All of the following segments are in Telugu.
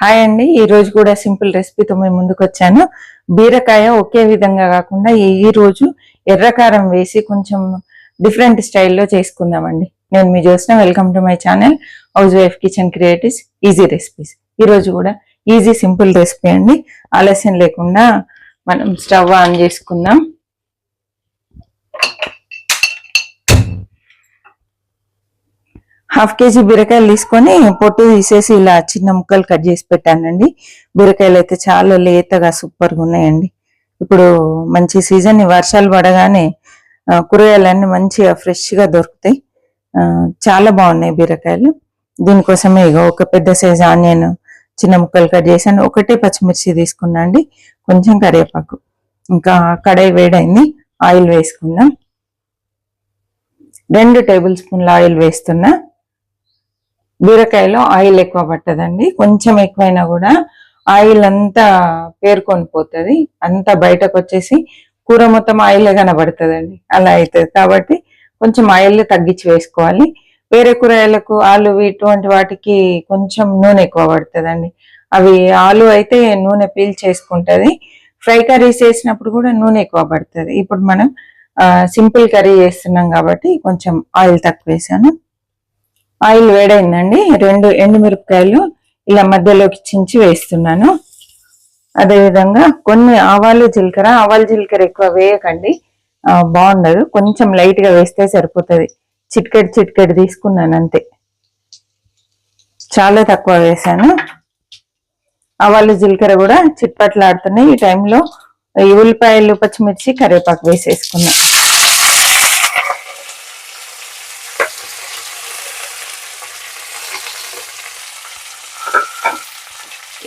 హాయ్ అండి. ఈ రోజు కూడా సింపుల్ రెసిపీతో మేము ముందుకు వచ్చాను. బీరకాయ ఒకే విధంగా కాకుండా ఈ రోజు ఎర్రకారం వేసి కొంచెం డిఫరెంట్ స్టైల్లో చేసుకుందామండి. నేను మీ చూసిన welcome to my channel housewife kitchen creatives easy recipes ఈ రోజు కూడా ఈజీ సింపుల్ రెసిపీ అండి. ఆలస్యం లేకుండా మనం స్టవ్ ఆన్ చేసుకుందాం. హాఫ్ కేజీ బీరకాయలు తీసుకొని పొట్టు తీసేసి ఇలా చిన్న ముక్కలు కట్ చేసి పెట్టానండి. బీరకాయలు అయితే చాలా లేతగా సూపర్గా ఉన్నాయండి. ఇప్పుడు మంచి సీజన్ వర్షాలు పడగానే కూరగాయలన్నీ మంచిగా ఫ్రెష్గా దొరుకుతాయి. చాలా బాగున్నాయి బీరకాయలు. దీనికోసమే ఇక ఒక పెద్ద సైజ్ ఆనియన్ చిన్న ముక్కలు కట్ చేశాను. ఒకటే పచ్చిమిర్చి తీసుకున్నా అండి. కొంచెం కరివేపాకు. ఇంకా కడాయి వేడైంది. ఆయిల్ వేసుకుందాం రెండు టేబుల్ స్పూన్ల ఆయిల్ వేస్తున్నా. బీరకాయలో ఆయిల్ ఎక్కువ పట్టదండి. కొంచెం ఎక్కువైనా కూడా ఆయిల్ అంతా పేరుకొని పోతుంది. అంతా బయటకు వచ్చేసి కూర మొత్తం ఆయిల్ కనబడుతుందండి. అలా అవుతుంది కాబట్టి కొంచెం ఆయిల్ తగ్గించి వేసుకోవాలి. వేరే కూరగాయలకు ఆలు ఇటువంటి వాటికి కొంచెం నూనె ఎక్కువ పడుతుందండి. అవి ఆలు అయితే నూనె పీల్ చేసుకుంటుంది. ఫ్రై కర్రీస్ చేసినప్పుడు కూడా నూనె ఎక్కువ పడుతుంది. ఇప్పుడు మనం సింపుల్ కర్రీ చేస్తున్నాం కాబట్టి కొంచెం ఆయిల్ తక్కువ వేసాను ఆయిల్ వేడైందండి. రెండు ఎండుమిరపకాయలు ఇలా మధ్యలోకి చించి వేస్తున్నాను. అదే విధంగా కొన్ని ఆవాలు జీలకర్ర ఆవాలు జీలకర్ర ఎక్కువ వేయకండి. బాగుండదు. కొంచెం లైట్గా వేస్తే సరిపోతుంది. చిట్కెడు చిట్కెడు తీసుకున్నాను అంతే. చాలా తక్కువ వేసాను ఆవాలు జీలకర్ర కూడా చిట్పట్లాడుతున్నాయి. ఈ టైంలో ఈ ఉల్లిపాయలు పచ్చిమిర్చి కరివేపాకు వేసేసుకున్నాను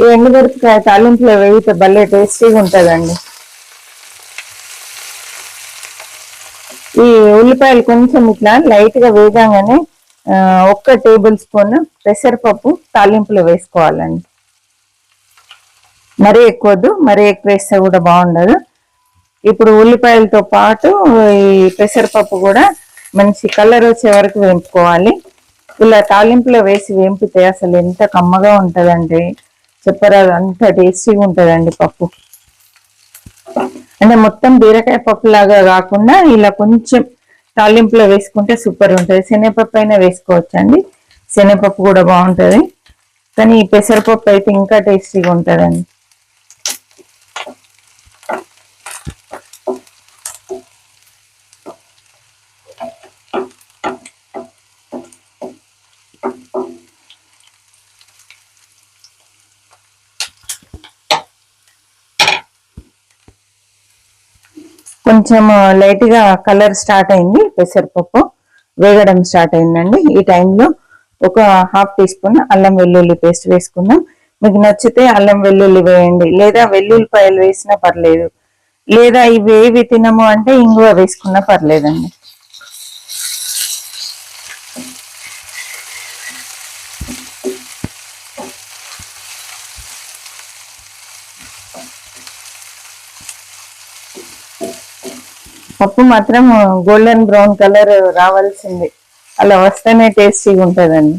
ఈ ఎండుమిరపకాయ తాలింపులో వేయితే భలే టేస్టీగా ఉంటుందండి. ఈ ఉల్లిపాయలు కొంచెం ఇట్లా లైట్గా వేగంగానే ఒక్క టేబుల్ స్పూన్ పెసరపప్పు తాలింపులో వేసుకోవాలండి. మరీ ఎక్కువద్దు మరీ ఎక్కువ వేస్తే కూడా బాగుండదు. ఇప్పుడు ఉల్లిపాయలతో పాటు ఈ పెసరపప్పు కూడా మంచి కలర్ వచ్చే వరకు వేయించుకోవాలి. ఇలా తాలింపులో వేసి వేంపితే అసలు ఎంత కమ్మగా ఉంటుందండి. చెప్పరాదు అంత టేస్టీగా ఉంటుందండి పప్పు. అంటే మొత్తం బీరకాయ పప్పు లాగా కాకుండా ఇలా కొంచెం తాలింపులో వేసుకుంటే సూపర్ ఉంటుంది. శనగపప్పు అయినా వేసుకోవచ్చు అండి శనగపప్పు కూడా బాగుంటుంది. కానీ ఈ పెసరపప్పు అయితే ఇంకా టేస్టీగా ఉంటుందండి. కొంచెం లైట్గా కలర్ స్టార్ట్ అయింది. పెసరపప్పు వేగడం స్టార్ట్ అయిందండి. ఈ టైంలో ఒక హాఫ్ టీ స్పూన్ అల్లం వెల్లుల్లి పేస్ట్ వేసుకుందాం. మీకు నచ్చితే అల్లం వెల్లుల్లి వేయండి. లేదా వెల్లుల్లిపాయలు వేసినా పర్లేదు. లేదా ఇవి ఏవి తినము అంటే ఇంగువ వేసుకున్నా పర్లేదండి. పప్పు మాత్రం గోల్డెన్ బ్రౌన్ కలర్ రావాల్సింది. అలా వస్తేనే టేస్టీగా ఉంటుందండి.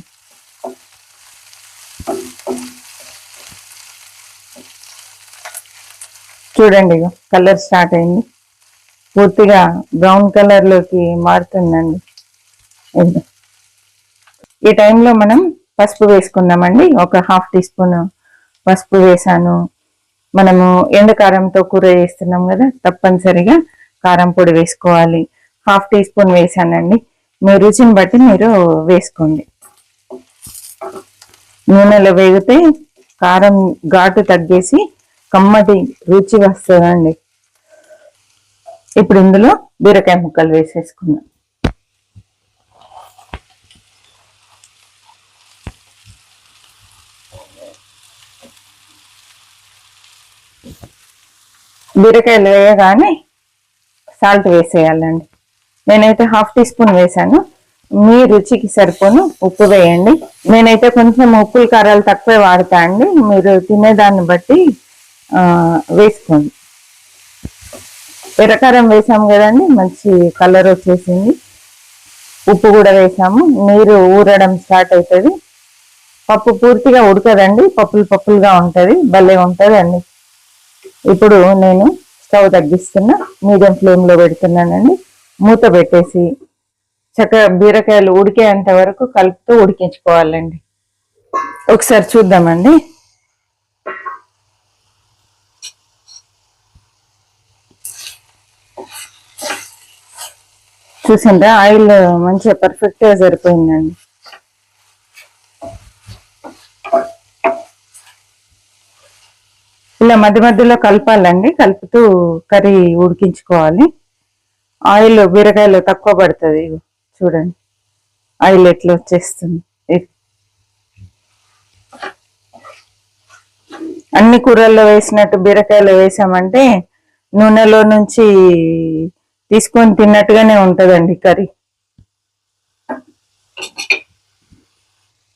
చూడండి కలర్ స్టార్ట్ అయింది. పూర్తిగా బ్రౌన్ కలర్లోకి మారుతుందండి. ఈ టైంలో మనం పసుపు వేసుకుందామండి. ఒక హాఫ్ టీ స్పూన్ పసుపు వేసాను. మనము ఎండకారంతో కూర చేస్తున్నాం కదా తప్పనిసరిగా. కారం పొడి వేసుకోవాలి. హాఫ్ టీ స్పూన్ వేసానండి. మీ రుచిని బట్టి మీరు వేసుకోండి. నూనెలో వేగితే కారం ఘాటు తగ్గేసి కమ్మటి రుచి వస్తుందండి. ఇప్పుడు ఇందులో బీరకాయ ముక్కలు వేసేసుకుందాం. బీరకాయలు వేయగానే సాల్ట్ వేసేయాలండి. నేనైతే హాఫ్ టీ స్పూన్ వేసాను. మీ రుచికి సరిపోను ఉప్పు వేయండి. నేనైతే కొంచెం ఉప్పులు కారాలు తక్కువే వాడతా అండి. మీరు తినేదాన్ని బట్టి వేసుకోండి. ఎర్రకారం వేసాము కదండి మంచి కలర్ వచ్చేసింది. ఉప్పు కూడా వేసాము. నీరు ఊరడం స్టార్ట్ అవుతుంది పప్పు పూర్తిగా ఉడకదండి. పప్పులు పప్పులుగా ఉంటుంది. భలే ఉంటదండి. ఇప్పుడు నేను స్టవ్ తగ్గిస్తున్నా మీడియం ఫ్లేమ్లో పెడుతున్నానండి. మూత పెట్టేసి చక్కగా బీరకాయలు ఉడికేంత వరకు కలుపుతూ ఉడికించుకోవాలండి. ఒకసారి చూద్దామండి. చూసిండ్రా ఆయిల్ మంచిగా పర్ఫెక్ట్గా సరిపోయిందండి. ఇలా మధ్య మధ్యలో కలపాలండి. కలుపుతూ కర్రీ ఉడికించుకోవాలి. ఆయిల్ బీరకాయలు తక్కువ పడుతుంది. చూడండి. ఆయిల్ ఎట్లా వచ్చేస్తుంది. అన్ని కూరల్లో వేసినట్టు బీరకాయలు వేసామంటే నూనెలో నుంచి తీసుకొని తిన్నట్టుగానే ఉంటుందండి కర్రీ.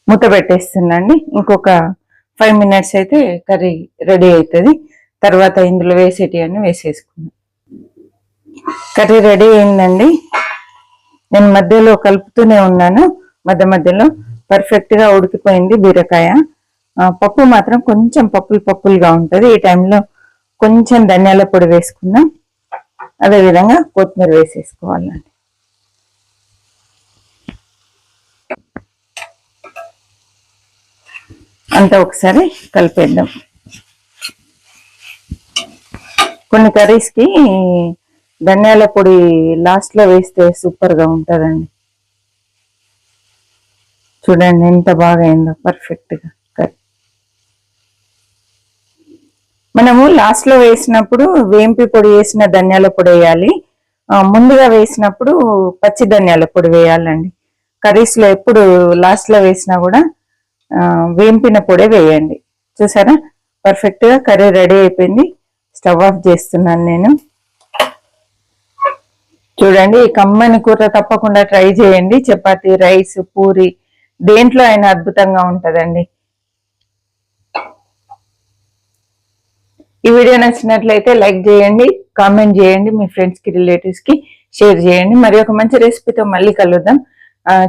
మూత పెట్టేస్తుందండి ఇంకొక ఫైవ్ మినిట్స్ అయితే కర్రీ రెడీ అవుతుంది తర్వాత ఇందులో వేసేటి అని వేసేసుకున్నాం. కర్రీ రెడీ అయిందండి. నేను మధ్యలో కలుపుతూనే ఉన్నాను. మధ్య మధ్యలో పర్ఫెక్ట్గా ఉడికిపోయింది బీరకాయ. పప్పు మాత్రం కొంచెం పప్పులు పప్పులుగా ఉంటుంది. ఈ టైంలో కొంచెం ధనియాల పొడి వేసుకుందాం అదే విధంగా కొత్తిమీర వేసేసుకోవాలండి. అంతా ఒకసారి కలిపేద్దాం. కొన్ని కర్రీస్కి ధనియాల పొడి లాస్ట్లో వేస్తే సూపర్గా ఉంటదండి. చూడండి ఎంత బాగా అయిందో పర్ఫెక్ట్గా కర్రీ. మనము లాస్ట్లో వేసినప్పుడు వేంపి పొడి వేసిన ధనియాల పొడి వేయాలి. ముందుగా వేసినప్పుడు పచ్చి ధనియాల పొడి వేయాలండి. కర్రీస్లో ఎప్పుడు లాస్ట్లో వేసినా కూడా వేంపిన పొడే వేయండి. చూసారా? పర్ఫెక్ట్గా కర్రీ రెడీ అయిపోయింది. స్టవ్ ఆఫ్ చేస్తున్నాను నేను. చూడండి ఈ కమ్మని కూర తప్పకుండా ట్రై చేయండి. చపాతి రైస్ పూరి దేంట్లో అయినా అద్భుతంగా ఉంటుందండి. ఈ వీడియో నచ్చినట్లయితే లైక్ చేయండి కామెంట్ చేయండి మీ ఫ్రెండ్స్కి రిలేటివ్స్కి షేర్ చేయండి. మరి ఒక మంచి రెసిపీతో మళ్ళీ కలుద్దాం.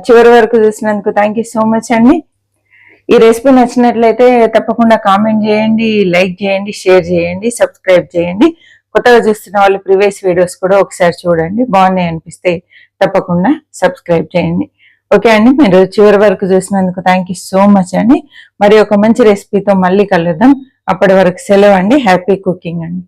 చివరి వరకు చూసినందుకు థ్యాంక్ యూ సో మచ్ అండి. ఈ రెసిపీ నచ్చినట్లయితే తప్పకుండా కామెంట్ చేయండి లైక్ చేయండి షేర్ చేయండి సబ్స్క్రైబ్ చేయండి. కొత్తగా చూస్తున్న వాళ్ళు ప్రీవియస్ వీడియోస్ కూడా ఒకసారి చూడండి. బాగున్నాయి అనిపిస్తే తప్పకుండా సబ్స్క్రైబ్ చేయండి. ఓకే అండి మీరు చివరి వరకు చూసినందుకు థ్యాంక్ యూ సో మచ్ అండి. మరి ఒక మంచి రెసిపీతో మళ్ళీ కలుద్దాం. అప్పటి వరకు సెలవు అండి హ్యాపీ కుకింగ్ అండి.